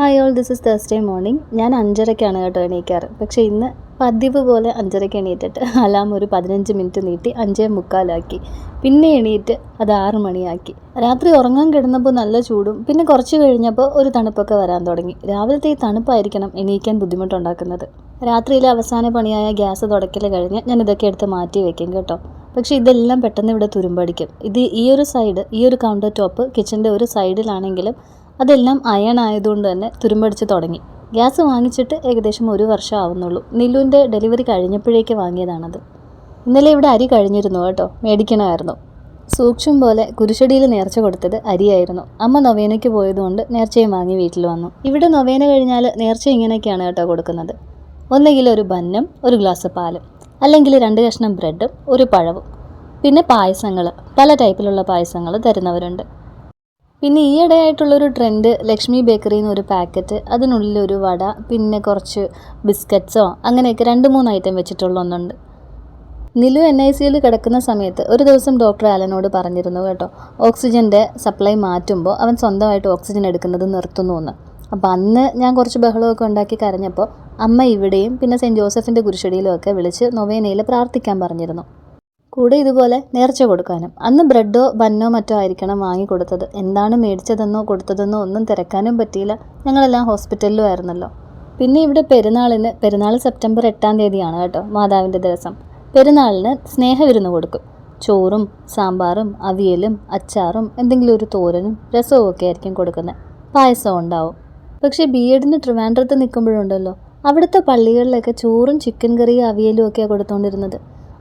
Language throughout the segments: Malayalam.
Hi all this is Thursday morning ഞാൻ അഞ്ചരയ്ക്കാണ് കേട്ടോ എണീക്കാറ്. പക്ഷേ ഇന്ന് പതിവ് പോലെ അഞ്ചരയ്ക്ക് എണീറ്റിട്ട് അലാം ഒരു പതിനഞ്ച് മിനിറ്റ് നീട്ടി അഞ്ചേ മുക്കാലാക്കി. പിന്നെ എണീറ്റ് അത് ആറ് മണിയാക്കി. രാത്രി ഉറങ്ങാൻ കിടന്നപ്പോൾ നല്ല ചൂടും പിന്നെ കുറച്ച് കഴിഞ്ഞപ്പോൾ ഒരു തണുപ്പൊക്കെ വരാൻ തുടങ്ങി. രാവിലത്തെ ഈ തണുപ്പായിരിക്കണം എണീക്കാൻ ബുദ്ധിമുട്ടുണ്ടാക്കുന്നത്. രാത്രിയിലെ അവസാന പണിയായ ഗ്യാസ് തുടക്കൽ കഴിഞ്ഞ് ഞാൻ ഇതൊക്കെ എടുത്ത് മാറ്റി വെക്കും കേട്ടോ. പക്ഷേ ഇതെല്ലാം പെട്ടെന്ന് ഇവിടെ തുരുമ്പടിക്കും. ഇത് ഈ ഒരു സൈഡ് ഈ ഒരു കൗണ്ടർ ടോപ്പ് കിച്ചന്റെ ഒരു സൈഡിലാണെങ്കിലും അതെല്ലാം അയൺ ആയതുകൊണ്ട് തന്നെ തുരുമ്പടിച്ച് തുടങ്ങി. ഗ്യാസ് വാങ്ങിച്ചിട്ട് ഏകദേശം ഒരു വർഷം ആവുന്നുള്ളൂ നിലുവിന്റെ ഡെലിവറി കഴിഞ്ഞപ്പോഴേക്ക് വാങ്ങിയതാണത്. ഇന്നലെ ഇവിടെ അരി കഴിഞ്ഞിരുന്നു കേട്ടോ. മേടിക്കണമായിരുന്നു. സൂക്ഷ്മം പോലെ കുരിശടിയിൽ നേർച്ച കൊടുത്തത് അരിയായിരുന്നു. അമ്മ നൊവേനയ്ക്ക് പോയതുകൊണ്ട് നേർച്ചയും വാങ്ങി വീട്ടിൽ വന്നു. ഇവിടെ നൊവേന കഴിഞ്ഞാൽ നേർച്ച ഇങ്ങനെയൊക്കെയാണ് കേട്ടോ കൊടുക്കുന്നത്. ഒന്നുകിൽ ഒരു ബന്നും ഒരു ഗ്ലാസ് പാലും അല്ലെങ്കിൽ രണ്ട് കഷ്ണം ബ്രെഡും ഒരു പഴവും. പിന്നെ പായസങ്ങൾ. പല ടൈപ്പിലുള്ള പായസങ്ങൾ തരുന്നവരുണ്ട്. പിന്നെ ഈ ഈയിടെയായിട്ടുള്ളൊരു ട്രെൻഡ് ലക്ഷ്മി ബേക്കറിയിൽ ഒരു പാക്കറ്റ് അതിനുള്ളിൽ ഒരു വട പിന്നെ കുറച്ച് ബിസ്ക്കറ്റ്സോ അങ്ങനെയൊക്കെ രണ്ട് മൂന്ന് ഐറ്റം വെച്ചിട്ടുള്ള ഒന്നുണ്ട്. നിലു എൻ ഐ സിയിൽ കിടക്കുന്ന സമയത്ത് ഒരു ദിവസം ഡോക്ടർ ആലനോട് പറഞ്ഞിരുന്നു കേട്ടോ ഓക്സിജന്റെ സപ്ലൈ മാറ്റുമ്പോൾ അവൻ സ്വന്തമായിട്ട് ഓക്സിജൻ എടുക്കുന്നത് നിർത്തുന്നു എന്ന്. അപ്പോൾ അന്ന് ഞാൻ കുറച്ച് ബഹളമൊക്കെ ഉണ്ടാക്കി കരഞ്ഞപ്പോൾ അമ്മ ഇവിടെയും പിന്നെ സെന്റ് ജോസഫിന്റെ കുരിശടിയിലും ഒക്കെ വിളിച്ച് നൊവേനയിൽ പ്രാർത്ഥിക്കാൻ പറഞ്ഞിരുന്നു. കൂടെ ഇതുപോലെ നേർച്ച കൊടുക്കാനും. അന്ന് ബ്രെഡോ ബന്നോ മറ്റോ ആയിരിക്കണം വാങ്ങിക്കൊടുത്തത്. എന്താണ് മേടിച്ചതെന്നോ കൊടുത്തതെന്നോ ഒന്നും തിരക്കാനും പറ്റിയില്ല. ഞങ്ങളെല്ലാം ഹോസ്പിറ്റലിലും ആയിരുന്നല്ലോ. പിന്നെ ഇവിടെ പെരുന്നാളിന് പെരുന്നാൾ സെപ്റ്റംബർ എട്ടാം തീയതിയാണ് കേട്ടോ മാതാവിന്റെ ദിവസം. പെരുന്നാളിന് സ്നേഹവിരുന്ന് കൊടുക്കും. ചോറും സാമ്പാറും അവിയലും അച്ചാറും എന്തെങ്കിലും ഒരു തോരനും രസവും ഒക്കെ ആയിരിക്കും കൊടുക്കുന്നത്. പായസം ഉണ്ടാവും. പക്ഷേ ബി എഡിന് ട്രിവാൻഡ്രത്ത് നിൽക്കുമ്പോഴുണ്ടല്ലോ. അവിടുത്തെ പള്ളികളിലൊക്കെ ചോറും ചിക്കൻ കറിയും അവിയലും ഒക്കെയാണ് കൊടുത്തുകൊണ്ടിരുന്നത്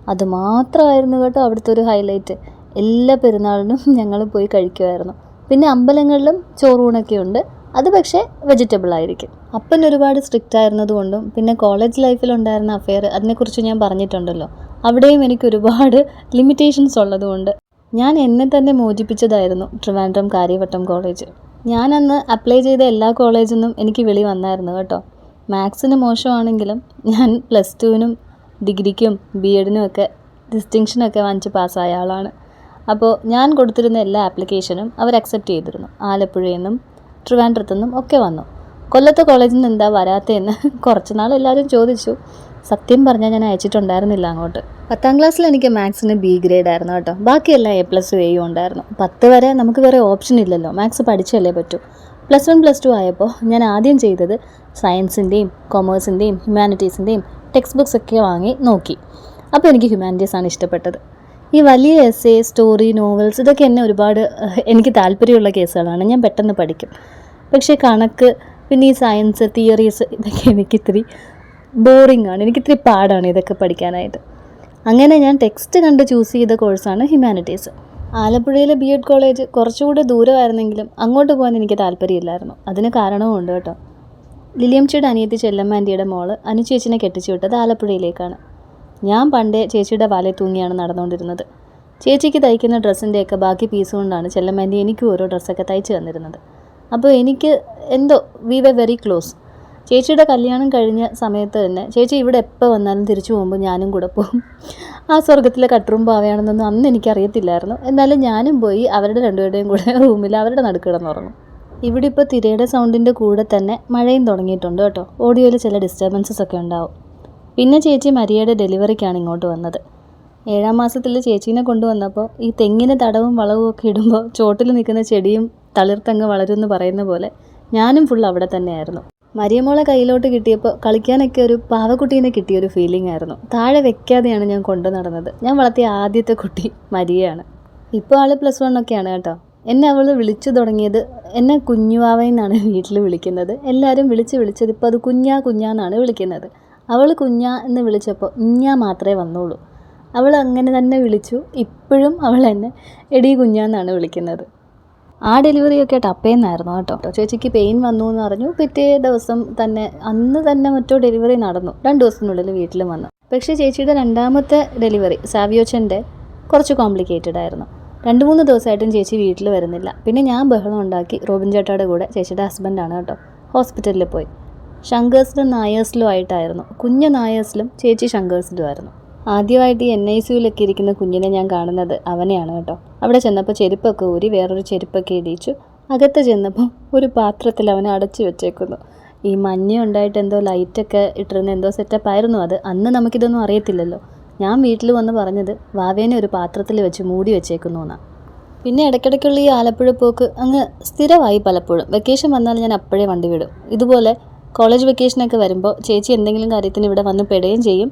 അത് മാത്രമായിരുന്നു കേട്ടോ അവിടുത്തെ ഒരു ഹൈലൈറ്റ് എല്ലാ പെരുന്നാളിനും ഞങ്ങൾ പോയി കഴിക്കുമായിരുന്നു. പിന്നെ അമ്പലങ്ങളിലും ചോറൂണൊക്കെ ഉണ്ട്. അത് പക്ഷേ വെജിറ്റബിൾ ആയിരിക്കും. അപ്പൻ ഒരുപാട് സ്ട്രിക്റ്റ് ആയിരുന്നതുകൊണ്ടും പിന്നെ കോളേജ് ലൈഫിലുണ്ടായിരുന്ന അഫെയർ അതിനെക്കുറിച്ച് ഞാൻ പറഞ്ഞിട്ടുണ്ടല്ലോ. അവിടെയും എനിക്ക് ഒരുപാട് ലിമിറ്റേഷൻസ് ഉള്ളതുകൊണ്ട് ഞാൻ എന്നെ തന്നെ മോചിപ്പിച്ചതായിരുന്നു ട്രിവാൻഡ്രം കാര്യവട്ടം കോളേജ് ഞാൻ അന്ന് അപ്ലൈ ചെയ്ത എല്ലാ കോളേജിൽ നിന്നും എനിക്ക് വിളി വന്നായിരുന്നു കേട്ടോ. മാത്സിന് മോശമാണെങ്കിലും ഞാൻ പ്ലസ് ടുവിനും ഡിഗ്രിക്കും ബി എഡിനുമൊക്കെ ഡിസ്റ്റിങ്ഷനൊക്കെ വാങ്ങിച്ച് പാസ്സായ ആളാണ്. അപ്പോൾ ഞാൻ കൊടുത്തിരുന്ന എല്ലാ ആപ്ലിക്കേഷനും അവർ അക്സെപ്റ്റ് ചെയ്തിരുന്നു. ആലപ്പുഴയിൽ നിന്നും ട്രിവാൻഡ്രത്തു നിന്നും ഒക്കെ വന്നു. കൊല്ലത്തെ കോളേജിൽ നിന്ന് എന്താ വരാത്തതെന്ന് കുറച്ച് നാൾ എല്ലാവരും ചോദിച്ചു. സത്യം പറഞ്ഞാൽ ഞാൻ അയച്ചിട്ടുണ്ടായിരുന്നില്ല അങ്ങോട്ട്. പത്താം ക്ലാസ്സിൽ എനിക്ക് മാത്സിന് ബി ഗ്രേഡ് ആയിരുന്നു കേട്ടോ. ബാക്കിയെല്ലാം എ പ്ലസ് എയും ഉണ്ടായിരുന്നു. പത്ത് വരെ നമുക്ക് വേറെ ഓപ്ഷൻ ഇല്ലല്ലോ. മാത്സ് പഠിച്ചല്ലേ പറ്റൂ. പ്ലസ് വൺ പ്ലസ് ടു ആയപ്പോൾ ഞാൻ ആദ്യം ചെയ്തത് സയൻസിന്റെയും കൊമേഴ്സിന്റെയും ഹ്യൂമാനിറ്റീസിന്റെയും ടെക്സ്റ്റ് ബുക്സ് ഒക്കെ വാങ്ങി നോക്കി. അപ്പോൾ എനിക്ക് ഹ്യൂമാനിറ്റീസ് ആണ് ഇഷ്ടപ്പെട്ടത്. ഈ വലിയ എസ് എ സ്റ്റോറി നോവൽസ് ഇതൊക്കെ എന്നെ ഒരുപാട് എനിക്ക് താല്പര്യമുള്ള കേസുകളാണ്. ഞാൻ പെട്ടെന്ന് പഠിക്കും. പക്ഷേ കണക്ക് പിന്നെ ഈ സയൻസ് തിയറീസ് ഇതൊക്കെ എനിക്ക് ഇത്തിരി ബോറിംഗ് ആണ് എനിക്ക് ഇത്തിരി പാടാണ് ഇതൊക്കെ പഠിക്കാനായിട്ട്. അങ്ങനെ ഞാൻ ടെക്സ്റ്റ് കണ്ട് ചൂസ് ചെയ്ത കോഴ്സാണ് ഹ്യൂമാനിറ്റീസ്. ആലപ്പുഴയിലെ ബി എഡ് കോളേജ് കുറച്ചുകൂടെ ദൂരമായിരുന്നെങ്കിലും അങ്ങോട്ട് പോകാൻ എനിക്ക് താല്പര്യമില്ലായിരുന്നു. അതിന് കാരണവും ഉണ്ട് കേട്ടോ. ലിലിയംച്ചിയുടെ അനിയത്തി ചെല്ലമ്മാന്റിയുടെ മോൾ അനു ചേച്ചിനെ കെട്ടിച്ചു വിട്ടത് ആലപ്പുഴയിലേക്കാണ്. ഞാൻ പണ്ടേ ചേച്ചിയുടെ വാലയിൽ തൂങ്ങിയാണ് നടന്നുകൊണ്ടിരുന്നത്. ചേച്ചിക്ക് തയ്ക്കുന്ന ഡ്രസ്സിന്റെയൊക്കെ ബാക്കി പീസ് കൊണ്ടാണ് ചെല്ലമ്മാന്റെ എനിക്ക് ഓരോ ഡ്രസ്സൊക്കെ തയ്ച്ചു തന്നിരുന്നത്. അപ്പോൾ എനിക്ക് എന്തോ വി വെ വെരി ക്ലോസ് ചേച്ചിയുടെ കല്യാണം കഴിഞ്ഞ സമയത്ത് തന്നെ ചേച്ചി ഇവിടെ എപ്പോൾ വന്നാലും തിരിച്ചു പോകുമ്പോൾ ഞാനും കൂടെ പോകും. ആ സ്വർഗത്തിലെ കട്ടറും പാവയാണെന്നൊന്നും അന്ന് എനിക്കറിയത്തില്ലായിരുന്നു. എന്നാലും ഞാനും പോയി അവരുടെ രണ്ടുപേരുടെയും കൂടെ റൂമിൽ അവരുടെ നടുക്കിടന്നുറങ്ങും ഇവിടെ ഇപ്പോൾ തിരയുടെ സൗണ്ടിന്റെ കൂടെ തന്നെ മഴയും തുടങ്ങിയിട്ടുണ്ട് കേട്ടോ. ഓഡിയോയിൽ ചില ഡിസ്റ്റർബൻസസ് ഒക്കെ ഉണ്ടാവും. പിന്നെ ചേച്ചി മരിയയുടെ ഡെലിവറിക്കാണ് ഇങ്ങോട്ട് വന്നത്. ഏഴാം മാസത്തിൽ ചേച്ചീനെ കൊണ്ടുവന്നപ്പോൾ ഈ തെങ്ങിന് തടവും വളവും ഒക്കെ ഇടുമ്പോൾ ചോട്ടിൽ നിൽക്കുന്ന ചെടിയും തളിർത്തങ്ങ് വളരുമെന്ന് പറയുന്ന പോലെ ഞാനും ഫുൾ അവിടെ തന്നെയായിരുന്നു. മരിയമോളെ കയ്യിലോട്ട് കിട്ടിയപ്പോൾ കളിക്കാനൊക്കെ ഒരു പാവക്കുട്ടീനെ കിട്ടിയ ഒരു ഫീലിംഗ് ആയിരുന്നു. താഴെ വെക്കാതെയാണ് ഞാൻ കൊണ്ടു നടന്നത്. ഞാൻ വളർത്തിയ ആദ്യത്തെ കുട്ടി മരിയയാണ്. ഇപ്പോൾ ആൾ പ്ലസ് വൺ ഒക്കെയാണ് കേട്ടോ. എന്നെ അവൾ വിളിച്ചു തുടങ്ങിയത് എന്നെ കുഞ്ഞുവാവയെന്നാണ് വീട്ടിൽ വിളിക്കുന്നത്. എല്ലാവരും വിളിച്ച് വിളിച്ചത് ഇപ്പോൾ അത് കുഞ്ഞാ കുഞ്ഞാന്നാണ് വിളിക്കുന്നത്. അവൾ കുഞ്ഞാ എന്ന് വിളിച്ചപ്പോൾ ഇഞ്ഞാ മാത്രമേ വന്നുള്ളൂ. അവൾ അങ്ങനെ തന്നെ വിളിച്ചു. ഇപ്പോഴും അവൾ എന്നെ എടി കുഞ്ഞാന്നാണ് വിളിക്കുന്നത്. ആ ഡെലിവറിയൊക്കെ ടപ്പേന്നായിരുന്നു കേട്ടോ. ചേച്ചിക്ക് പെയിൻ വന്നു എന്ന് പറഞ്ഞു. പിറ്റേ ദിവസം തന്നെ അന്ന് തന്നെ മറ്റോ ഡെലിവറി നടന്നു. രണ്ട് ദിവസത്തിനുള്ളിൽ വീട്ടിൽ വന്നു. പക്ഷേ ചേച്ചിയുടെ രണ്ടാമത്തെ ഡെലിവറി സാവിയോച്ചന്റെ കുറച്ച് കോംപ്ലിക്കേറ്റഡ് ആയിരുന്നു. രണ്ട് മൂന്ന് ദിവസമായിട്ടും ചേച്ചി വീട്ടിൽ വരുന്നില്ല. പിന്നെ ഞാൻ ബഹളം ഉണ്ടാക്കി റോബിൻ ചേട്ടയുടെ കൂടെ ചേച്ചിയുടെ ഹസ്ബൻഡാണ് കേട്ടോ. ഹോസ്പിറ്റലിൽ പോയി. ശങ്കേഴ്സിലും നായേഴ്സിലും ആയിട്ടായിരുന്നു. കുഞ്ഞ് നായേഴ്സിലും ചേച്ചി ശങ്കേഴ്സിലും ആയിരുന്നു ആദ്യമായിട്ട് ഈ എൻ ഐ സിയുലൊക്കെ ഇരിക്കുന്ന കുഞ്ഞിനെ ഞാൻ കാണുന്നത് അവനെയാണ് കേട്ടോ. അവിടെ ചെന്നപ്പോൾ ചെരുപ്പൊക്കെ ഊരി വേറൊരു ചെരുപ്പൊക്കെ ഇടിച്ചു അകത്ത് ചെന്നപ്പോൾ ഒരു പാത്രത്തിൽ അവനെ അടച്ചു വെച്ചേക്കുന്നു. ഈ മഞ്ഞ ഉണ്ടായിട്ട് എന്തോ ലൈറ്റൊക്കെ ഇട്ടിരുന്ന എന്തോ സെറ്റപ്പ് ആയിരുന്നു അത്. അന്ന് നമുക്കിതൊന്നും അറിയത്തില്ലല്ലോ. ഞാൻ വീട്ടിൽ വന്ന് പറഞ്ഞത് വാവേനെ ഒരു പാത്രത്തിൽ വെച്ച് മൂടി വെച്ചേക്കുന്നു എന്നാണ് പിന്നെ ഇടയ്ക്കിടയ്ക്കുള്ള ഈ ആലപ്പുഴ പോക്ക് അങ്ങ് സ്ഥിരമായി പലപ്പോഴും. വെക്കേഷൻ വന്നാൽ ഞാൻ അപ്പോഴേ വണ്ടി വിടും. ഇതുപോലെ കോളേജ് വെക്കേഷനൊക്കെ വരുമ്പോൾ ചേച്ചി എന്തെങ്കിലും കാര്യത്തിന് ഇവിടെ വന്ന് പെടുകയും ചെയ്യും.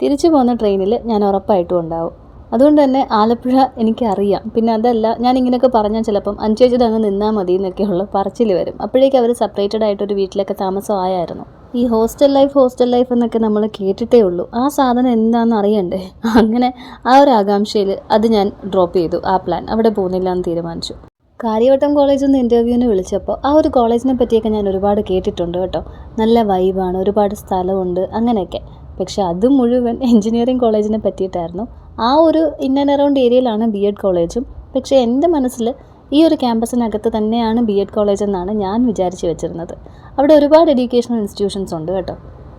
തിരിച്ചു പോകുന്ന ട്രെയിനിൽ ഞാൻ ഉറപ്പായിട്ടും ഉണ്ടാവും. അതുകൊണ്ട് തന്നെ ആലപ്പുഴ എനിക്കറിയാം. പിന്നെ അതല്ല ഞാൻ ഇങ്ങനെയൊക്കെ പറഞ്ഞാൽ ചിലപ്പം അഞ്ചേച്ചിട്ട് അങ്ങ് നിന്നാൽ മതി എന്നൊക്കെയുള്ള പറച്ചിൽ വരും. അപ്പോഴേക്കും അവർ സെപ്പറേറ്റഡ് ആയിട്ടൊരു വീട്ടിലൊക്കെ താമസമായിരുന്നു ഈ ഹോസ്റ്റൽ ലൈഫ് ഹോസ്റ്റൽ ലൈഫ് എന്നൊക്കെ നമ്മൾ കേട്ടിട്ടേ ഉള്ളൂ. ആ സാധനം എന്താണെന്ന് അറിയണ്ടേ? അങ്ങനെ ആ ഒരു ആകാംക്ഷയിൽ അത് ഞാൻ ഡ്രോപ്പ് ചെയ്തു ആ പ്ലാൻ അവിടെ പോകുന്നില്ല എന്ന് തീരുമാനിച്ചു. കാര്യവട്ടം കോളേജിൽ നിന്ന് ഇന്റർവ്യൂവിന് വിളിച്ചപ്പോൾ ആ ഒരു കോളേജിനെ പറ്റിയൊക്കെ ഞാൻ ഒരുപാട് കേട്ടിട്ടുണ്ട് കേട്ടോ. നല്ല വൈബാണ് ഒരുപാട് സ്ഥലമുണ്ട് അങ്ങനെയൊക്കെ. പക്ഷേ അത് മുഴുവൻ എഞ്ചിനീയറിംഗ് കോളേജിനെ പറ്റിയിട്ടായിരുന്നു. ആ ഒരു ഇൻ ആൻഡ് അറൗണ്ട് ഏരിയയിലാണ് ബി എഡ് കോളേജും പക്ഷേ എന്റെ മനസ്സിൽ ഈ ഒരു ക്യാമ്പസിനകത്ത് തന്നെയാണ് ബി എഡ് കോളേജ് എന്നാണ് ഞാൻ വിചാരിച്ച് വെച്ചിരുന്നത്. അവിടെ ഒരുപാട് എഡ്യൂക്കേഷണൽ ഇൻസ്റ്റിറ്റ്യൂഷൻസ് ഉണ്ട് കേട്ടോ.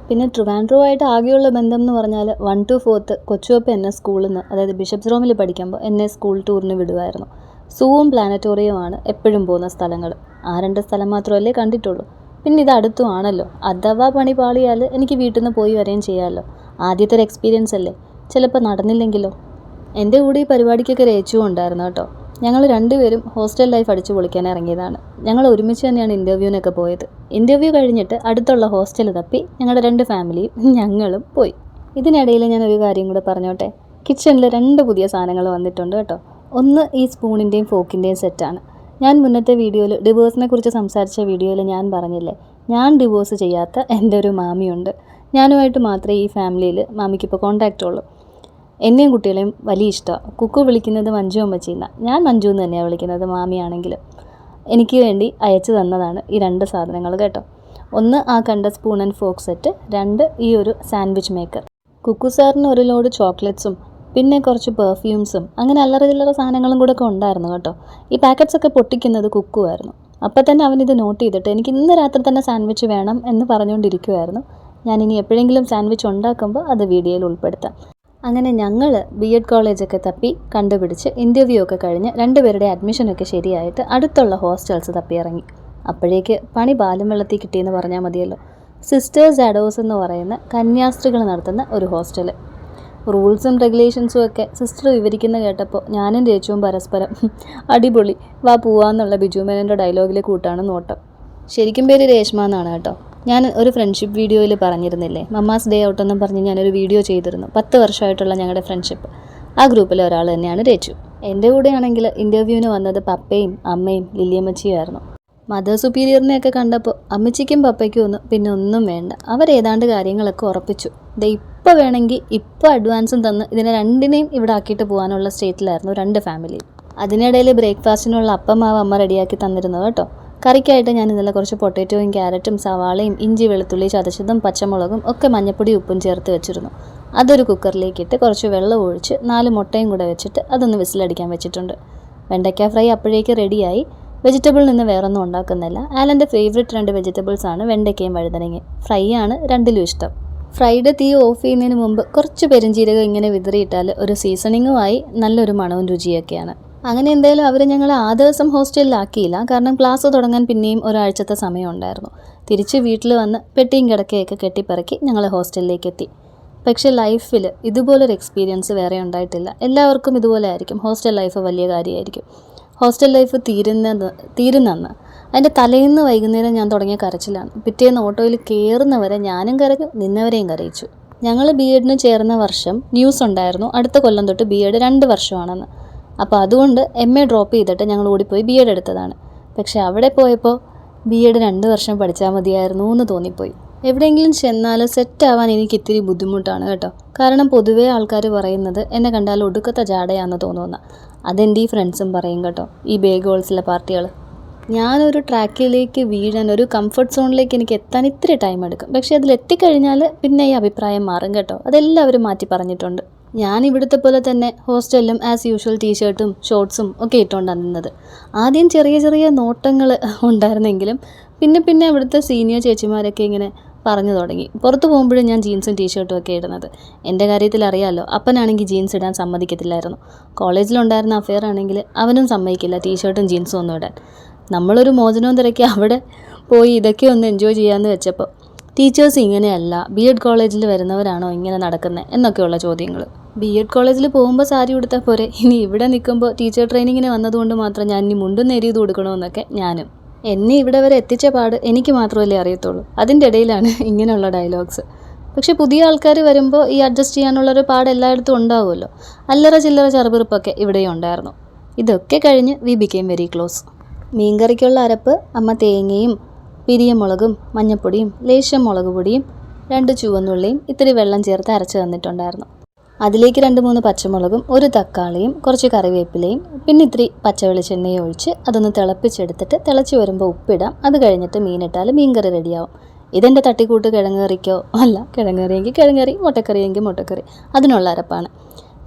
പിന്നെ ട്രിവാൻഡ്രോവായിട്ട് ആകെയുള്ള ബന്ധം എന്ന് പറഞ്ഞാൽ വൺ ടു ഫോർത്ത് കൊച്ചുവപ്പ് എന്നെ സ്കൂളിൽ നിന്ന് അതായത് ബിഷപ്സ് റോമിൽ പഠിക്കുമ്പോൾ എന്നെ സ്കൂൾ ടൂറിന് വിടുമായിരുന്നു സൂവും പ്ലാനറ്റോറിയുമാണ് എപ്പോഴും പോകുന്ന സ്ഥലങ്ങൾ. ആ രണ്ട് സ്ഥലം മാത്രമല്ലേ കണ്ടിട്ടുള്ളൂ. പിന്നെ ഇത് അടുത്തും ആണല്ലോ. അഥവാ പണി പാളിയാൽ എനിക്ക് വീട്ടിൽ നിന്ന് പോയി വരികയും ചെയ്യാമല്ലോ ആദ്യത്തെ ഒരു എക്സ്പീരിയൻസ് അല്ലേ? ചിലപ്പോൾ നടന്നില്ലെങ്കിലോ? എന്റെ കൂടെ ഈ പരിപാടിക്കൊക്കെ രേച്ചുവും ഉണ്ടായിരുന്നു കേട്ടോ. ഞങ്ങൾ രണ്ടുപേരും ഹോസ്റ്റൽ ലൈഫ് അടിച്ചു പൊളിക്കാൻ ഇറങ്ങിയതാണ്. ഞങ്ങൾ ഒരുമിച്ച് തന്നെയാണ് ഇന്റർവ്യൂവിനൊക്കെ പോയത്. ഇന്റർവ്യൂ കഴിഞ്ഞിട്ട് അടുത്തുള്ള ഹോസ്റ്റൽ തപ്പി ഞങ്ങളുടെ രണ്ട് ഫാമിലിയും ഞങ്ങളും പോയി. ഇതിനിടയിൽ ഞാൻ ഒരു കാര്യം കൂടെ പറഞ്ഞോട്ടെ? കിച്ചണിൽ രണ്ട് പുതിയ സാധനങ്ങൾ വന്നിട്ടുണ്ട് കേട്ടോ. ഒന്ന് ഈ സ്പൂണിന്റെയും ഫോക്കിന്റെയും സെറ്റാണ് ഞാൻ മുന്നത്തെ വീഡിയോയിൽ ഡിവോഴ്സിനെ കുറിച്ച് സംസാരിച്ച വീഡിയോയിൽ ഞാൻ പറഞ്ഞില്ലേ? ഞാൻ ഡിവോഴ്സ് ചെയ്യാത്ത എന്റെ ഒരു മാമിയുണ്ട്. ഞാനുമായിട്ട് മാത്രമേ ഈ ഫാമിലിയിൽ മാമിക്ക് ഇപ്പോൾ കോണ്ടാക്റ്റ് ഉള്ളൂ. എന്നെയും കുട്ടികളെയും വലിയ ഇഷ്ടമാണ് കുക്കു വിളിക്കുന്നത് മഞ്ജു അമ്മച്ചിന്ന ഞാൻ മഞ്ജു എന്ന് തന്നെയാണ് വിളിക്കുന്നത് മാമിയാണെങ്കിലും. എനിക്ക് വേണ്ടി അയച്ചു തന്നതാണ് ഈ രണ്ട് സാധനങ്ങൾ കേട്ടോ. ഒന്ന് ആ കണ്ട സ്പൂൺ ആൻഡ് ഫോക്ക് സെറ്റ് രണ്ട് ഈ ഒരു സാൻഡ്വിച്ച് മേക്കർ. കുക്കു സാറിന് ഒരു ലോഡ് ചോക്ലേറ്റ്സും പിന്നെ കുറച്ച് പെർഫ്യൂംസും അങ്ങനെ അല്ലറ ചില്ലറ സാധനങ്ങളും കൂടെ ഒക്കെ ഉണ്ടായിരുന്നു കേട്ടോ. ഈ പാക്കറ്റ്സ് ഒക്കെ പൊട്ടിക്കുന്നത് കുക്കുമായിരുന്നു അപ്പം തന്നെ അവനിത് നോട്ട് ചെയ്തിട്ട് എനിക്ക് ഇന്ന് രാത്രി തന്നെ സാൻഡ്വിച്ച് വേണം എന്ന് പറഞ്ഞുകൊണ്ടിരിക്കുമായിരുന്നു ഞാൻ ഇനി എപ്പോഴെങ്കിലും സാൻഡ്വിച്ച് ഉണ്ടാക്കുമ്പോൾ അത് വീഡിയോയിൽ ഉൾപ്പെടുത്താം. അങ്ങനെ ഞങ്ങൾ ബി എഡ് കോളേജൊക്കെ തപ്പി കണ്ടുപിടിച്ച് ഇന്റർവ്യൂ ഒക്കെ കഴിഞ്ഞ് രണ്ടുപേരുടെ അഡ്മിഷനൊക്കെ ശരിയായിട്ട് അടുത്തുള്ള ഹോസ്റ്റൽസ് തപ്പി ഇറങ്ങി. അപ്പോഴേക്ക് പണി ബാലും വെള്ളത്തിൽ കിട്ടിയെന്ന് പറഞ്ഞാൽ മതിയല്ലോ. സിസ്റ്റേഴ്സ് അഡോസ് എന്ന് പറയുന്ന കന്യാസ്ത്രീകൾ നടത്തുന്ന ഒരു ഹോസ്റ്റൽ റൂൾസും റെഗുലേഷൻസും ഒക്കെ സിസ്റ്റർ വിവരിക്കുന്ന കേട്ടപ്പോൾ ഞാനും രേച്ചുവും പരസ്പരം അടിപൊളി വാ പോവാന്നുള്ള ബിജുമേനന്റെ ഡയലോഗിലെ കൂട്ടാണ് നോട്ടം. ശരിക്കും പേര് രേഷ്മ എന്നാണ് കേട്ടോ. ഞാൻ ഒരു ഫ്രണ്ട്ഷിപ്പ് വീഡിയോയിൽ പറഞ്ഞിരുന്നില്ലേ? മമ്മാസ് ഡേ ഔട്ട് എന്നും പറഞ്ഞ് ഞാനൊരു വീഡിയോ ചെയ്തിരുന്നു. പത്ത് വർഷമായിട്ടുള്ള ഞങ്ങളുടെ ഫ്രണ്ട്ഷിപ്പ് ആ ഗ്രൂപ്പിലെ ഒരാൾ തന്നെയാണ് രേച്ചു. എന്റെ കൂടെയാണെങ്കിൽ ഇന്റർവ്യൂവിന് വന്നത് പപ്പയും അമ്മയും ലില്ലിയമ്മച്ചിയും ആയിരുന്നു. മദർ സുപ്പീരിയറിനെയൊക്കെ കണ്ടപ്പോൾ അമ്മച്ചിക്കും പപ്പയ്ക്കും ഒന്നും പിന്നെ ഒന്നും വേണ്ട. അവരേതാണ്ട് കാര്യങ്ങളൊക്കെ ഉറപ്പിച്ചു. ദേ ഇപ്പോൾ വേണമെങ്കിൽ ഇപ്പോൾ അഡ്വാൻസും തന്ന് ഇതിനെ രണ്ടിനെയും ഇവിടെ ആക്കിയിട്ട് പോകാനുള്ള സ്റ്റേറ്റിലായിരുന്നു രണ്ട് ഫാമിലി അതിനിടയിൽ ബ്രേക്ക്ഫാസ്റ്റിനുള്ള അപ്പം മാവ് അമ്മ റെഡിയാക്കി തന്നിരുന്നു കേട്ടോ. കറിക്കായിട്ട് ഞാൻ ഇന്നലെ കുറച്ച് പൊട്ടറ്റോയും ക്യാരറ്റും സവാളയും ഇഞ്ചി വെളുത്തുള്ളി ചതച്ചതും പച്ചമുളകും ഒക്കെ മഞ്ഞപ്പൊടി ഉപ്പും ചേർത്ത് വെച്ചിരുന്നു. അതൊരു കുക്കറിലേക്ക് ഇട്ട് കുറച്ച് വെള്ളം ഒഴിച്ച് നാല് മുട്ടയും കൂടെ വെച്ചിട്ട് അതൊന്ന് വിസിലടിക്കാൻ വെച്ചിട്ടുണ്ട്. വെണ്ടയ്ക്ക ഫ്രൈ അപ്പോഴേക്ക് റെഡിയായി. വെജിറ്റബിളിൽ നിന്ന് വേറൊന്നും ഉണ്ടാക്കുന്നില്ല. ആലന്റെ ഫേവറേറ്റ് രണ്ട് വെജിറ്റബിൾസ് ആണ് വെണ്ടയ്ക്കയും വഴുതനങ്ങയും. ഫ്രൈ ആണ് രണ്ടിലും ഇഷ്ടം. ഫ്രൈഡ് തീ ഓഫ് ചെയ്യുന്നതിന് മുമ്പ് കുറച്ച് പെരുംജീരകം ഇങ്ങനെ വിതറിയിട്ടാൽ ഒരു സീസണിങ്ങുമായി നല്ലൊരു മണവും രുചിയൊക്കെയാണ്. അങ്ങനെ എന്തായാലും അവർ ഞങ്ങൾ ആ ദിവസം ഹോസ്റ്റലിലാക്കിയില്ല. കാരണം ക്ലാസ് തുടങ്ങാൻ പിന്നെയും ഒരാഴ്ചത്തെ സമയം ഉണ്ടായിരുന്നു തിരിച്ച് വീട്ടിൽ വന്ന് പെട്ടിയും കിടക്കയൊക്കെ കെട്ടിപ്പറക്കി ഞങ്ങൾ ഹോസ്റ്റലിലേക്ക് എത്തി പക്ഷെ ലൈഫിൽ ഇതുപോലൊരു എക്സ്പീരിയൻസ് വേറെ ഉണ്ടായിട്ടില്ല. എല്ലാവർക്കും ഇതുപോലെ ആയിരിക്കും. ഹോസ്റ്റൽ ലൈഫ് വലിയ കാര്യമായിരിക്കും. ഹോസ്റ്റൽ ലൈഫ് തീരുന്നത് തീരുന്നെന്ന്. അതിന്റെ തലേന്ന് വൈകുന്നേരം ഞാൻ തുടങ്ങിയ കരച്ചിലാണ്. പിറ്റേന്ന് ഓട്ടോയിൽ കയറുന്നവരെ ഞാനും കരഞ്ഞു നിന്നവരെയും കരയിച്ചു. ഞങ്ങൾ ബി എഡിന് ചേർന്ന വർഷം ന്യൂസ് ഉണ്ടായിരുന്നു. അടുത്ത കൊല്ലം തൊട്ട് ബി എഡ് രണ്ട് വർഷമാണെന്ന്. അപ്പോൾ അതുകൊണ്ട് എം എ ഡ്രോപ്പ് ചെയ്തിട്ട് ഞങ്ങൾ ഓടിപ്പോയി ബി എഡ് എടുത്തതാണ്. പക്ഷേ അവിടെ പോയപ്പോൾ ബി എഡ് രണ്ട് വർഷം പഠിച്ചാൽ മതിയായിരുന്നു എന്ന് തോന്നിപ്പോയി. എവിടെയെങ്കിലും ചെന്നാൽ സെറ്റ് ആവാൻ എനിക്ക് ഇത്തിരി ബുദ്ധിമുട്ടാണ് കേട്ടോ. കാരണം പൊതുവേ ആൾക്കാർ പറയുന്നത് എന്നെ കണ്ടാൽ ഒടുക്കത്തെ ജാടയാണെന്ന് തോന്നുന്ന. അതെന്റെ ഈ ഫ്രണ്ട്സും പറയും കേട്ടോ ഈ ബേഗോൾസിലെ പാർട്ടികൾ ഞാനൊരു ട്രാക്കിലേക്ക് വീഴാൻ ഒരു കംഫർട്ട് സോണിലേക്ക് എനിക്ക് എത്താൻ ഇത്തിരി ടൈം എടുക്കും. പക്ഷേ അതിൽ എത്തിക്കഴിഞ്ഞാൽ പിന്നെ ഈ അഭിപ്രായം മാറും കേട്ടോ. അതെല്ലാവരും മാറ്റി പറഞ്ഞിട്ടുണ്ട്. ഞാൻ ഇവിടുത്തെ പോലെ തന്നെ ഹോസ്റ്റലിലും ആസ് യൂഷ്വൽ ടീഷർട്ടും ഷോർട്സും ഒക്കെ ഇട്ടുകൊണ്ടാണ് ആദ്യം ചെറിയ ചെറിയ നോട്ടങ്ങൾ ഉണ്ടായിരുന്നെങ്കിലും പിന്നെ പിന്നെ ഇവിടുത്തെ സീനിയർ ചേച്ചിമാരൊക്കെ ഇങ്ങനെ പറഞ്ഞു തുടങ്ങി. പുറത്ത് പോകുമ്പോഴും ഞാൻ ജീൻസും ടീഷർട്ടും ഒക്കെ ഇടുന്നത്. എന്റെ കാര്യത്തിൽ അറിയാമല്ലോ അപ്പനാണെങ്കിൽ ജീൻസ് ഇടാൻ സമ്മതിക്കത്തില്ലായിരുന്നു. കോളേജിലുണ്ടായിരുന്ന അഫെയർ ആണെങ്കിൽ അവനും സമ്മതിക്കില്ല ടീഷർട്ടും ജീൻസും ഒന്നും ഇടാൻ. നമ്മളൊരു മോചനവും തിരക്കി അവിടെ പോയി ഇതൊക്കെ ഒന്ന് എൻജോയ് ചെയ്യാമെന്ന് വെച്ചപ്പോൾ ടീച്ചേഴ്സ് ഇങ്ങനെയല്ല ബി എഡ് കോളേജിൽ വരുന്നവരാണോ ഇങ്ങനെ നടക്കുന്നത് എന്നൊക്കെയുള്ള ചോദ്യങ്ങൾ ബി എഡ് കോളേജിൽ പോകുമ്പോൾ സാരി ഉടുത്താൽ പോരെ. ഇനി ഇവിടെ നിൽക്കുമ്പോൾ ടീച്ചർ ട്രെയിനിങ്ങിന് വന്നതുകൊണ്ട് മാത്രം ഞാൻ ഇനി മുണ്ടും നേരിയത് കൊടുക്കണമെന്നൊക്കെ ഞാനും. എന്നെ ഇവിടെ വരെ എത്തിച്ച പാട് എനിക്ക് മാത്രമല്ലേ അറിയത്തുള്ളൂ. അതിന്റെ ഇടയിലാണ് ഇങ്ങനെയുള്ള ഡയലോഗ്സ് പക്ഷേ പുതിയ ആൾക്കാർ വരുമ്പോൾ ഈ അഡ്ജസ്റ്റ് ചെയ്യാനുള്ളൊരു പാട് എല്ലായിടത്തും ഉണ്ടാവുമല്ലോ. അല്ലറ ചില്ലറ ചെറുപിറുപ്പൊക്കെ ഇവിടെയും ഉണ്ടായിരുന്നു. ഇതൊക്കെ കഴിഞ്ഞ് വി ബിക്കെയിം വെരി ക്ലോസ് മീൻകറിക്കുള്ള അരപ്പ് അമ്മ തേങ്ങയും പിരിയമുളകും മഞ്ഞപ്പൊടിയും ലേശം മുളക് പൊടിയും രണ്ട് ചുവന്നുള്ളിയും ഇത്തിരി വെള്ളം ചേർത്ത് അരച്ച് തന്നിട്ടുണ്ടായിരുന്നു. അതിലേക്ക് രണ്ട് മൂന്ന് പച്ചമുളകും ഒരു തക്കാളിയും കുറച്ച് കറിവേപ്പിലയും പിന്നെ ഇത്തിരി പച്ച വെളിച്ചെണ്ണയും ഒഴിച്ച് അതൊന്ന് തിളപ്പിച്ചെടുത്തിട്ട് തിളച്ച് വരുമ്പോൾ ഉപ്പിടാം. അത് കഴിഞ്ഞിട്ട് മീനിട്ടാൽ മീൻകറി റെഡിയാവും. ഇതെന്റെ തട്ടിക്കൂട്ട് കിഴങ്ങ് കറിക്കോ അല്ല കിഴങ്ങറിയെങ്കിൽ കിഴങ്ങറി മുട്ടക്കറിയെങ്കിൽ മുട്ടക്കറി. അതിനുള്ള അരപ്പാണ്.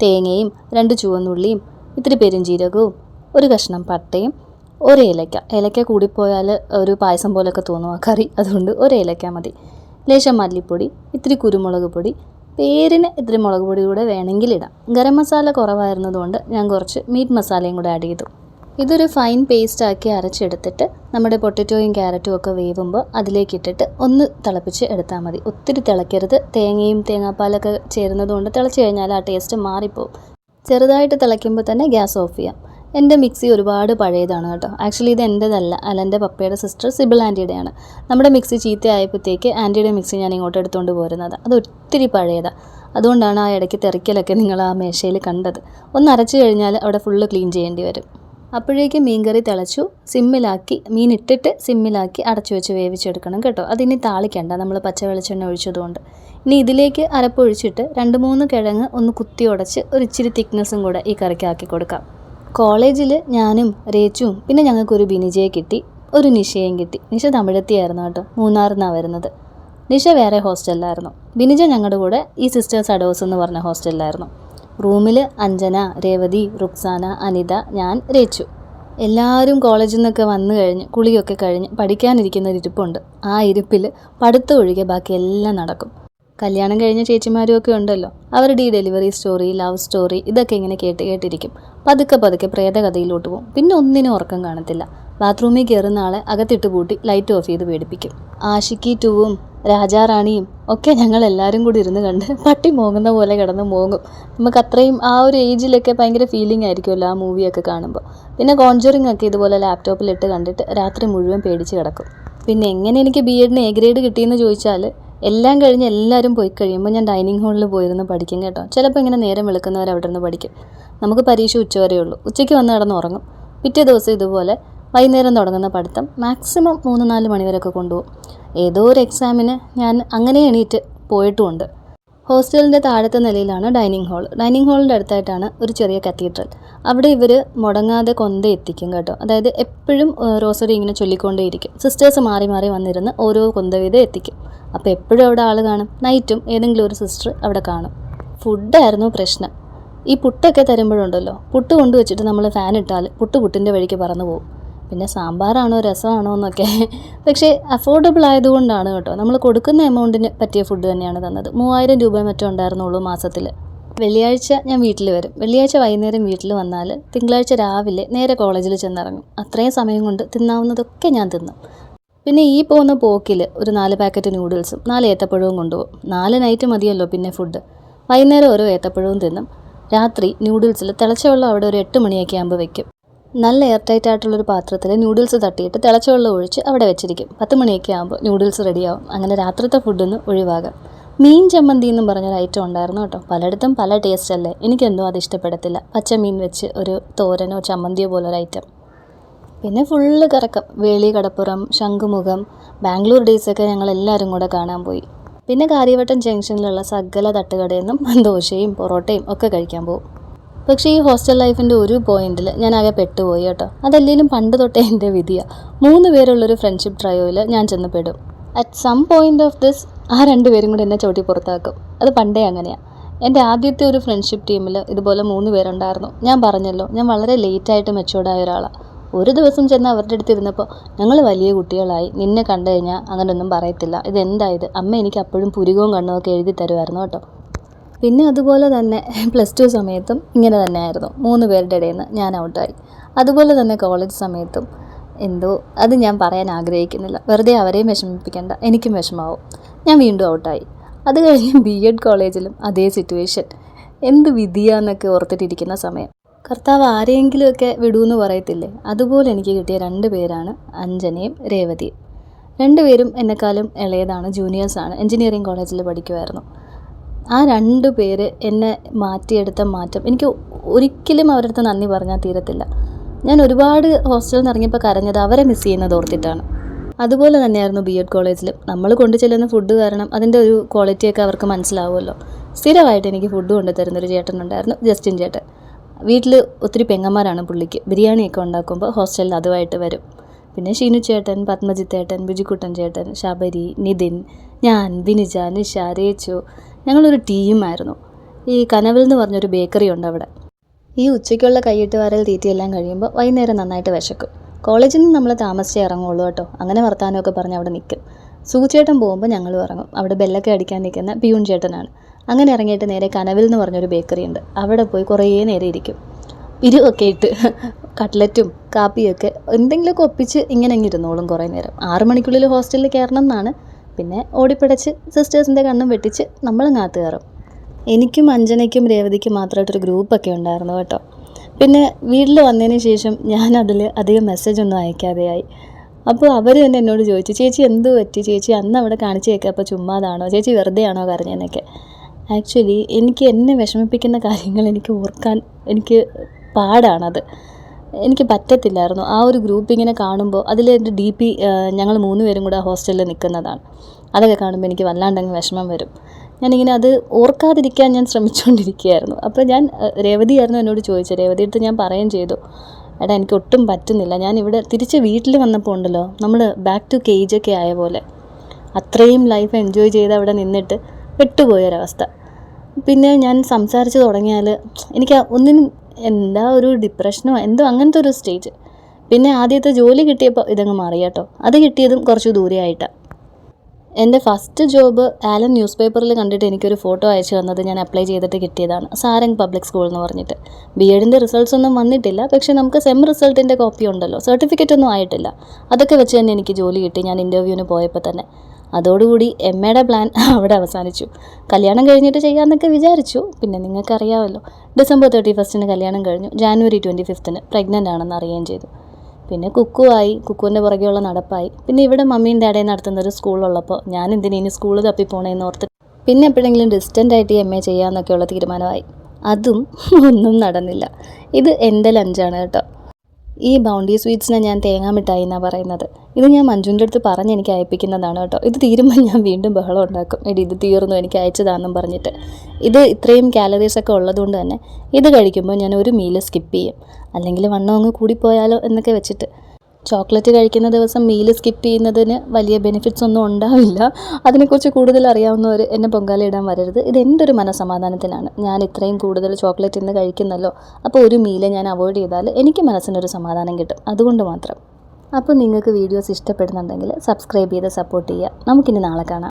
തേങ്ങയും രണ്ട് ചുവന്നുള്ളിയും ഇത്തിരി പെരുംജീരകവും ഒരു കഷ്ണം പട്ടയും ഒരു ഏലക്ക. ഏലക്ക കൂടിപ്പോയാൽ ഒരു പായസം പോലൊക്കെ തോന്നും ആ കറി. അതുകൊണ്ട് ഒരു ഏലക്ക മതി. ലേശം മല്ലിപ്പൊടി ഇത്തിരി കുരുമുളക് പൊടി പേരിന് ഇത്തിരി മുളക് പൊടി കൂടെ വേണമെങ്കിൽ ഇടാം. ഗരം മസാല കുറവായിരുന്നതുകൊണ്ട് ഞാൻ കുറച്ച് മീറ്റ് മസാലയും കൂടെ ആഡ് ചെയ്തു. ഇതൊരു ഫൈൻ പേസ്റ്റാക്കി അരച്ചെടുത്തിട്ട് നമ്മുടെ പൊട്ടറ്റോയും ക്യാരറ്റും ഒക്കെ വേവുമ്പോൾ അതിലേക്കിട്ടിട്ട് ഒന്ന് തിളപ്പിച്ച് എടുത്താൽ മതി. ഒത്തിരി തിളയ്ക്കരുത്. തേങ്ങയും തേങ്ങാപ്പാലൊക്കെ ചേരുന്നതുകൊണ്ട് തിളച്ച് കഴിഞ്ഞാൽ ആ ടേസ്റ്റ് മാറിപ്പോവും. ചെറുതായിട്ട് തിളയ്ക്കുമ്പോൾ തന്നെ ഗ്യാസ് ഓഫ് ചെയ്യാം. എന്റെ മിക്സി ഒരുപാട് പഴയതാണ് കേട്ടോ. ആക്ച്വലി ഇത് എന്റെതല്ല. അല്ല എന്റെ പപ്പയുടെ സിസ്റ്റർ സിബിൾ ആന്റിയുടെയാണ്. നമ്മുടെ മിക്സി ചീത്തയായപ്പോഴത്തേക്ക് ആന്റിയുടെ മിക്സി ഞാൻ ഇങ്ങോട്ട് എടുത്തുകൊണ്ട് പോരുന്നത്. അത് ഒത്തിരി പഴയതാണ് അതുകൊണ്ടാണ് ആ ഇടയ്ക്ക് തെറിക്കലൊക്കെ നിങ്ങൾ ആ മേശയിൽ കണ്ടത്. ഒന്ന് അരച്ച് കഴിഞ്ഞാൽ അവിടെ ഫുള്ള് ക്ലീൻ ചെയ്യേണ്ടി വരും. അപ്പോഴേക്കും മീൻകറി തിളച്ചു സിമ്മിലാക്കി മീൻ ഇട്ടിട്ട് സിമ്മിലാക്കി അടച്ചു വെച്ച് വേവിച്ചെടുക്കണം കേട്ടോ. അതിനി താളിക്കണ്ട. നമ്മൾ പച്ച വെളിച്ചെണ്ണ ഒഴിച്ചതുകൊണ്ട്. ഇനി ഇതിലേക്ക് അരപ്പൊഴിച്ചിട്ട് രണ്ട് മൂന്ന് കിഴങ്ങ് ഒന്ന് കുത്തി ഉടച്ച് ഒരു ഇച്ചിരി തിക്നെസ്സും കൂടെ ഈ കറിക്ക് ആക്കി കൊടുക്കാം. കോളേജിൽ ഞാനും രേച്ചുവും പിന്നെ ഞങ്ങൾക്കൊരു ബിനിജയെ കിട്ടി. ഒരു നിഷയും കിട്ടി. നിഷ തമിഴത്തിയായിരുന്നു കേട്ടോ. മൂന്നാറിൽ നിന്നാണ് വരുന്നത്. നിഷ വേറെ ഹോസ്റ്റലിലായിരുന്നു. ബിനിജ ഞങ്ങളുടെ കൂടെ ഈ സിസ്റ്റേഴ്സ് അഡോസ് എന്ന് പറഞ്ഞ ഹോസ്റ്റലിലായിരുന്നു. റൂമിൽ അഞ്ജന രേവതി റുക്സാന അനിത ഞാൻ രേച്ചു. എല്ലാവരും കോളേജിൽ നിന്നൊക്കെ വന്നു കഴിഞ്ഞ് കുളിയൊക്കെ കഴിഞ്ഞ് പഠിക്കാനിരിക്കുന്ന ഒരു ഇരിപ്പുണ്ട്. ആ ഇരിപ്പിൽ പഠിത്തം ഒഴികെ ബാക്കി എല്ലാം നടക്കും. കല്യാണം കഴിഞ്ഞ ചേച്ചിമാരും ഒക്കെ ഉണ്ടല്ലോ. അവരുടെ ഈ ഡെലിവറി സ്റ്റോറി ലവ് സ്റ്റോറി ഇതൊക്കെ ഇങ്ങനെ കേട്ട് കേട്ടിരിക്കും. പതുക്കെ പതുക്കെ പ്രേതകഥയിലോട്ട് പോകും. പിന്നെ ഒന്നിനും ഉറക്കം കാണത്തില്ല. ബാത്റൂമിൽ കയറുന്ന ആളെ അകത്തിട്ട് പൂട്ടി ലൈറ്റ് ഓഫ് ചെയ്ത് പേടിപ്പിക്കും. ആഷിക്കി ടൂവും രാജാറാണിയും ഒക്കെ ഞങ്ങൾ എല്ലാവരും കൂടി ഇരുന്ന് കണ്ട് പട്ടി മോങ്ങുന്ന പോലെ കിടന്ന് മോങ്ങും. നമുക്ക് അത്രയും ആ ഒരു ഏജിലൊക്കെ ഭയങ്കര ഫീലിംഗ് ആയിരിക്കുമല്ലോ ആ മൂവിയൊക്കെ കാണുമ്പോൾ. പിന്നെ കോൺജറിങ് ഒക്കെ ഇതുപോലെ ലാപ്ടോപ്പിലിട്ട് കണ്ടിട്ട് രാത്രി മുഴുവൻ പേടിച്ച് കിടക്കും. പിന്നെ എങ്ങനെ എനിക്ക് ബി എഡിന് എ ഗ്രേഡ് കിട്ടിയെന്ന് ചോദിച്ചാൽ എല്ലാം കഴിഞ്ഞ് എല്ലാവരും പോയി കഴിയുമ്പോൾ ഞാൻ ഡൈനിങ് ഹാളിൽ പോയിരുന്ന് പഠിക്കും കേട്ടോ. ചിലപ്പോൾ ഇങ്ങനെ നേരം വെളുക്കുന്നവർ അവിടെ നിന്ന് പഠിക്കും. നമുക്ക് പരീക്ഷ ഉച്ചവരെ ഉള്ളൂ. ഉച്ചയ്ക്ക് വന്ന് കിടന്ന് ഉറങ്ങും. പിറ്റേ ദിവസം ഇതുപോലെ വൈകുന്നേരം തുടങ്ങുന്ന പഠിത്തം മാക്സിമം മൂന്ന് നാല് മണിവരെയൊക്കെ കൊണ്ടുപോകും. ഏതോ ഒരു എക്സാമിന് ഞാൻ അങ്ങനെ എണീറ്റ് പോയിട്ടുമുണ്ട്. ഹോസ്റ്റലിന്റെ താഴത്തെ നിലയിലാണ് ഡൈനിങ് ഹാൾ. ഡൈനിങ് ഹാളിന്റെ അടുത്തായിട്ടാണ് ഒരു ചെറിയ കത്തീഡ്രൽ. അവിടെ ഇവർ മുടങ്ങാതെ കൊന്ത എത്തിക്കും കേട്ടോ. അതായത് എപ്പോഴും റോസറി ഇങ്ങനെ ചൊല്ലിക്കൊണ്ടേയിരിക്കും. സിസ്റ്റേഴ്സ് മാറി മാറി വന്നിരുന്ന് ഓരോ കൊന്ത വീതം എത്തിക്കും. അപ്പോൾ എപ്പോഴും അവിടെ ആൾ കാണും. നൈറ്റും ഏതെങ്കിലും ഒരു സിസ്റ്റർ അവിടെ കാണും. ഫുഡായിരുന്നു പ്രശ്നം. ഈ പുട്ടൊക്കെ തരുമ്പോഴുണ്ടല്ലോ. പുട്ട് കൊണ്ടുവച്ചിട്ട് നമ്മൾ ഫാൻ ഇട്ടാൽ പുട്ട് പുട്ടിന്റെ വഴിക്ക് പറന്നു പോകും. പിന്നെ സാമ്പാറാണോ രസമാണോ എന്നൊക്കെ. പക്ഷേ അഫോർഡബിൾ ആയതുകൊണ്ടാണ് കേട്ടോ. നമ്മൾ കൊടുക്കുന്ന എമൗണ്ടിന് പറ്റിയ ഫുഡ് തന്നെയാണ് തന്നത്. മൂവായിരം രൂപ മറ്റോ ഉണ്ടായിരുന്നുള്ളൂ മാസത്തിൽ വെള്ളിയാഴ്ച ഞാൻ വീട്ടിൽ വരും. വെള്ളിയാഴ്ച വൈകുന്നേരം വീട്ടിൽ വന്നാൽ തിങ്കളാഴ്ച രാവിലെ നേരെ കോളേജിൽ ചെന്നിറങ്ങും. അത്രയും സമയം കൊണ്ട് തിന്നാവുന്നതൊക്കെ ഞാൻ തിന്നും. പിന്നെ ഈ പോകുന്ന പോക്കിൽ ഒരു നാല് പാക്കറ്റ് നൂഡിൽസും നാല് ഏത്തപ്പഴവും കൊണ്ടുപോകും. നാല് നൈറ്റ് മതിയല്ലോ പിന്നെ ഫുഡ് വൈകുന്നേരം ഓരോ ഏത്തപ്പഴവും തിന്നും. രാത്രി നൂഡിൽസിൽ തിളച്ച വെള്ളം അവിടെ ഒരു എട്ട് മണിയൊക്കെ ആകുമ്പോൾ വെക്കും. നല്ല എയർ ടൈറ്റ് ആയിട്ടുള്ളൊരു പാത്രത്തിൽ ന്യൂഡിൽസ് തട്ടിയിട്ട് തിളച്ച വെള്ളം ഒഴിച്ച് അവിടെ വെച്ചിരിക്കും. പത്ത് മണിയൊക്കെ ആകുമ്പോൾ ന്യൂഡിൽസ് റെഡിയാവും. അങ്ങനെ രാത്രിത്തെ ഫുഡൊന്നും ഒഴിവാകാം. മീൻ ചമ്മന്തി എന്നും പറഞ്ഞൊരു ഐറ്റം ഉണ്ടായിരുന്നു കേട്ടോ. പലയിടത്തും പല ടേസ്റ്റ് അല്ലേ? എനിക്കെന്തോ അത് ഇഷ്ടപ്പെടത്തില്ല. പച്ചമീൻ വെച്ച് ഒരു തോരനോ ചമ്മന്തിയോ പോലൊരു ഐറ്റം പിന്നെ ഫുള്ള് കറക്കം. വേളി കടപ്പുറം ശംഖുമുഖം ബാംഗ്ലൂർ ഡേയ്സൊക്കെ ഞങ്ങൾ എല്ലാവരും കൂടെ കാണാൻ പോയി. പിന്നെ കാര്യവട്ടം ജംഗ്ഷനിലുള്ള സകല തട്ടുകടയിൽ നിന്നും ദോശയും പൊറോട്ടയും ഒക്കെ കഴിക്കാൻ പോകും. പക്ഷേ ഈ ഹോസ്റ്റൽ ലൈഫിന്റെ ഒരു പോയിന്റിൽ ഞാൻ ആകെ പെട്ടുപോയി കേട്ടോ. അതല്ലെങ്കിലും പണ്ട് തൊട്ടേ എന്റെ വിധിയാണ് മൂന്ന് പേരുള്ളൊരു ഫ്രണ്ട്ഷിപ്പ് ട്രയോയിൽ ഞാൻ ചെന്ന് പെടും at some point of this ആ രണ്ട് പേരും കൂടി എന്നെ ചവിട്ടി പുറത്താക്കും. അത് പണ്ടേ അങ്ങനെയാണ് എന്റെ ആദ്യത്തെ ഒരു ഫ്രണ്ട്ഷിപ്പ് ടീമിൽ ഇതുപോലെ മൂന്ന് പേരുണ്ടായിരുന്നു. ഞാൻ പറഞ്ഞല്ലോ ഞാൻ വളരെ ലേറ്റായിട്ട് മെച്ചുവേർഡായ ഒരാളാണ് ഒരു ദിവസം ചെന്ന് അവരുടെ അടുത്ത് ഇരുന്നപ്പോൾ ഞങ്ങൾ വലിയ കുട്ടികളായി. നിന്നെ കണ്ടു കഴിഞ്ഞാൽ അങ്ങനെയൊന്നും പറയത്തില്ല. ഇതെന്തായത് അമ്മ എനിക്ക് അപ്പോഴും പുരുകവും കണ്ണുമൊക്കെ എഴുതി തരുമായിരുന്നു കേട്ടോ. പിന്നെ അതുപോലെ തന്നെ പ്ലസ് ടു സമയത്തും ഇങ്ങനെ തന്നെയായിരുന്നു. മൂന്ന് പേരുടെ ഇടയിൽ നിന്ന് ഞാൻ ഔട്ടായി അതുപോലെ തന്നെ കോളേജ് സമയത്തും എന്തോ അത് ഞാൻ പറയാൻ ആഗ്രഹിക്കുന്നില്ല. വെറുതെ അവരെയും വിഷമിപ്പിക്കേണ്ട. എനിക്കും വിഷമാവും. ഞാൻ വീണ്ടും ഔട്ടായി അത് കഴിഞ്ഞ് ബി എഡ് കോളേജിലും അതേ സിറ്റുവേഷൻ എന്ത് വിധിയാന്നൊക്കെ ഓർത്തിട്ടിരിക്കുന്ന സമയം. കർത്താവ് ആരെയെങ്കിലുമൊക്കെ വിടൂന്ന് പറയത്തില്ലേ? അതുപോലെ എനിക്ക് കിട്ടിയ രണ്ട് പേരാണ് അഞ്ജനയും രേവതിയും. രണ്ടുപേരും എന്നെക്കാളും ഇളയതാണ് ജൂനിയേഴ്സാണ് എഞ്ചിനീയറിംഗ് കോളേജിൽ പഠിക്കുമായിരുന്നു. ആ രണ്ട് പേര് എന്നെ മാറ്റിയെടുത്ത മാറ്റം. എനിക്ക് ഒരിക്കലും അവരുടെ അടുത്ത് നന്ദി പറഞ്ഞാൽ തീരത്തില്ല. ഞാൻ ഒരുപാട് ഹോസ്റ്റലിൽ നിന്ന് ഇറങ്ങിയപ്പോൾ കരഞ്ഞത് അവരെ മിസ് ചെയ്യുന്നത് ഓർത്തിട്ടാണ്. അതുപോലെ തന്നെയായിരുന്നു ബി എഡ് കോളേജിലും. നമ്മൾ കൊണ്ടു ചെല്ലുന്ന ഫുഡ് കാരണം അതിന്റെ ഒരു ക്വാളിറ്റിയൊക്കെ അവർക്ക് മനസ്സിലാവുമല്ലോ. സ്ഥിരമായിട്ട് എനിക്ക് ഫുഡ് കൊണ്ടു തരുന്നൊരു ചേട്ടനുണ്ടായിരുന്നു ജസ്റ്റിൻ ചേട്ടൻ. വീട്ടിൽ ഒത്തിരി പെങ്ങന്മാരാണ് പുള്ളിക്ക്. ബിരിയാണിയൊക്കെ ഉണ്ടാക്കുമ്പോൾ ഹോസ്റ്റലിൽ അതുമായിട്ട് വരും. പിന്നെ ഷീനു ചേട്ടൻ പത്മജിത്ത് ചേട്ടൻ ബിജുക്കുട്ടൻ ചേട്ടൻ ശബരി നിതിൻ ഞാൻ വിനിജ നിഷ രേച്ചു ഞങ്ങളൊരു ടീമായിരുന്നു ഈ കനവിൽ എന്ന് പറഞ്ഞൊരു ബേക്കറി ഉണ്ട് അവിടെ ഈ ഉച്ചയ്ക്കുള്ള കൈയിട്ട് വരൽ തീറ്റയെല്ലാം കഴിയുമ്പോൾ വൈകുന്നേരം നന്നായിട്ട് വിശക്കും. കോളേജിൽ നിന്ന് നമ്മൾ താമസിച്ചേ ഇറങ്ങുള്ളൂ കേട്ടോ. അങ്ങനെ വർത്താനമൊക്കെ പറഞ്ഞ് അവിടെ നിൽക്കും സൂചേട്ടൻ പോകുമ്പോൾ ഞങ്ങളും ഇറങ്ങും. അവിടെ ബെല്ലൊക്കെ അടിക്കാൻ നിൽക്കുന്ന പിയൂൺ ചേട്ടനാണ്. അങ്ങനെ ഇറങ്ങിയിട്ട് നേരെ കനവിൽ എന്ന് പറഞ്ഞൊരു ബേക്കറി ഉണ്ട്. അവിടെ പോയി കുറേ നേരം ഇരിക്കും. ഇരുവൊക്കെ ഇട്ട് കട്ട്ലറ്റും കാപ്പിയൊക്കെ എന്തെങ്കിലുമൊക്കെ ഒപ്പിച്ച് ഇങ്ങനെ ഇരുന്നോളും കുറേ നേരം. ആറ് മണിക്കുള്ളിൽ ഹോസ്റ്റലിൽ കയറണം എന്നാണ് പിന്നെ ഓടിപ്പിടച്ച് സിസ്റ്റേഴ്സിന്റെ കണ്ണും വെട്ടിച്ച് നമ്മൾ കാത്തു കയറും. എനിക്കും അഞ്ജനയ്ക്കും രേവതിക്കും മാത്രമായിട്ടൊരു ഗ്രൂപ്പൊക്കെ ഉണ്ടായിരുന്നു കേട്ടോ. പിന്നെ വീട്ടിൽ വന്നതിന് ശേഷം ഞാൻ അതിൽ അധികം മെസ്സേജ് ഒന്നും അയക്കാതെയായി. അപ്പോൾ അവർ തന്നെ എന്നോട് ചോദിച്ചു ചേച്ചി എന്ത് പറ്റി? ചേച്ചി അന്ന് അവിടെ കാണിച്ചു കേൾക്കുക അപ്പോൾ ചുമ്മാതാണോ? ചേച്ചി വെറുതെ ആണോ കരഞ്ഞതെന്നൊക്കെ ആക്ച്വലി എനിക്ക് എന്നെ വിഷമിപ്പിക്കുന്ന കാര്യങ്ങൾ എനിക്ക് ഓർക്കാൻ എനിക്ക് പാടാണത്. എനിക്ക് പറ്റത്തില്ലായിരുന്നു. ആ ഒരു ഗ്രൂപ്പ് ഇങ്ങനെ കാണുമ്പോൾ അതിൽ എന്റെ ഡി പി ഞങ്ങൾ മൂന്ന് പേരും കൂടെ ഹോസ്റ്റലിൽ നിൽക്കുന്നതാണ് അതൊക്കെ കാണുമ്പോൾ എനിക്ക് വല്ലാണ്ടങ്ങ് വിഷമം വരും. ഞാനിങ്ങനെ അത് ഓർക്കാതിരിക്കാൻ ഞാൻ ശ്രമിച്ചുകൊണ്ടിരിക്കുകയായിരുന്നു അപ്പോൾ ഞാൻ രേവതിയായിരുന്നു എന്നോട് ചോദിച്ചത്. രേവതി അടുത്ത് ഞാൻ പറയുകയും ചെയ്തു. എടാ എനിക്ക് ഒട്ടും പറ്റുന്നില്ല. ഞാൻ ഇവിടെ തിരിച്ച് വീട്ടിൽ വന്നപ്പോൾ ഉണ്ടല്ലോ നമ്മൾ ബാക്ക് ടു കേജ് ഒക്കെ ആയ പോലെ. അത്രയും ലൈഫ് എൻജോയ് ചെയ്ത് അവിടെ നിന്നിട്ട് വിട്ടുപോയൊരവസ്ഥ പിന്നെ ഞാൻ സംസാരിച്ച് തുടങ്ങിയാൽ എനിക്ക് ഒന്നിനും എന്താ ഒരു ഡിപ്രഷനോ എന്തോ അങ്ങനത്തെ ഒരു സ്റ്റേജ് പിന്നെ ആദ്യത്തെ ജോലി കിട്ടിയപ്പോൾ ഇതങ്ങ് മാറി കേട്ടോ. അത് കിട്ടിയതും കുറച്ച് ദൂരെയായിട്ടാണ് എന്റെ ഫസ്റ്റ് ജോബ് ആലൻ ന്യൂസ് പേപ്പറിൽ കണ്ടിട്ട് എനിക്കൊരു ഫോട്ടോ അയച്ചു തന്നത് ഞാൻ അപ്ലൈ ചെയ്തിട്ട് കിട്ടിയതാണ്. സാരംഗ് പബ്ലിക് സ്കൂൾ എന്ന് പറഞ്ഞിട്ട്. ബി എഡിന്റെ റിസൾട്ട്സ് ഒന്നും വന്നിട്ടില്ല. പക്ഷേ നമുക്ക് സെം റിസൾട്ടിന്റെ കോപ്പി ഉണ്ടല്ലോ. സർട്ടിഫിക്കറ്റ് ഒന്നും ആയിട്ടില്ല. അതൊക്കെ വെച്ച് തന്നെ എനിക്ക് ജോലി കിട്ടി. ഞാൻ ഇന്റർവ്യൂവിന് പോയപ്പോൾ തന്നെ. അതോടുകൂടി എം എയുടെ പ്ലാൻ അവിടെ അവസാനിച്ചു. കല്യാണം കഴിഞ്ഞിട്ട് ചെയ്യാമെന്നൊക്കെ വിചാരിച്ചു. പിന്നെ നിങ്ങൾക്കറിയാമല്ലോ ഡിസംബർ തേർട്ടി ഫസ്റ്റിന് കല്യാണം കഴിഞ്ഞു. ജാനുവരി ട്വന്റി ഫിഫ്ത്തിന് പ്രഗ്നന്റ് ആണെന്ന് അറിയുകയും ചെയ്തു. പിന്നെ കുക്കുവായി കുക്കുവിന്റെ പുറകെയുള്ള നടപ്പായി. പിന്നെ ഇവിടെ മമ്മിയും ഡാഡയും നടത്തുന്ന ഒരു സ്കൂളുള്ളപ്പോൾ ഞാൻ എന്തിനാ ഇനി സ്കൂൾ തപ്പി പോണേന്ന് ഓർത്ത് പിന്നെ എപ്പോഴെങ്കിലും ഡിസ്റ്റന്റ് ആയിട്ട് എം എ ചെയ്യാമെന്നൊക്കെയുള്ള തീരുമാനമായി. അതും ഒന്നും നടന്നില്ല. ഇത് എന്റെ ലഞ്ചാണ് കേട്ടോ. ഈ ബൗണ്ടി സ്വീറ്റ്സിനെ ഞാൻ തേങ്ങാ മിഠായി എന്നാണ് പറയുന്നത്. ഇത് ഞാൻ മഞ്ജുവിന്റെ അടുത്ത് പറഞ്ഞ് എനിക്ക് അയപ്പിക്കുന്നതാണ് കേട്ടോ. ഇത് തീരുമ്പോൾ ഞാൻ വീണ്ടും ബഹളം ഉണ്ടാക്കും. എടി ഇത് തീർന്നു എനിക്ക് അയച്ചതാണെന്നും പറഞ്ഞിട്ട്. ഇത് ഇത്രയും കാലറീസ് ഒക്കെ ഉള്ളതുകൊണ്ട് തന്നെ ഇത് കഴിക്കുമ്പോൾ ഞാൻ ഒരു മീൽ സ്കിപ്പ് ചെയ്യും. അല്ലെങ്കിൽ വണ്ണം അങ്ങ് കൂടിപ്പോയാലോ എന്നൊക്കെ വെച്ചിട്ട്. ചോക്ലേറ്റ് കഴിക്കുന്ന ദിവസം മീൽ സ്കിപ്പ് ചെയ്യുന്നതിന് വലിയ ബെനിഫിറ്റ്സ് ഒന്നും ഉണ്ടാവില്ല. അതിനെക്കുറിച്ച് കൂടുതൽ അറിയാവുന്നവർ എന്നെ പൊങ്കാല ഇടാൻ വരരുത്. ഇത് എന്റെ ഒരു മനസമാധാനത്തിനാണ്. ഞാൻ ഇത്രയും കൂടുതൽ ചോക്ലേറ്റ് ഇന്ന് കഴിക്കുന്നല്ലോ. അപ്പോൾ ഒരു മീൽ ഞാൻ അവോയ്ഡ് ചെയ്താൽ എനിക്ക് മനസ്സിനൊരു സമാധാനം കിട്ടും. അതുകൊണ്ട് മാത്രം. അപ്പോൾ നിങ്ങൾക്ക് വീഡിയോസ് ഇഷ്ടപ്പെടുന്നുണ്ടെങ്കിൽ സബ്സ്ക്രൈബ് ചെയ്ത് സപ്പോർട്ട് ചെയ്യുക. നമുക്കിനി നാളെ കാണാം.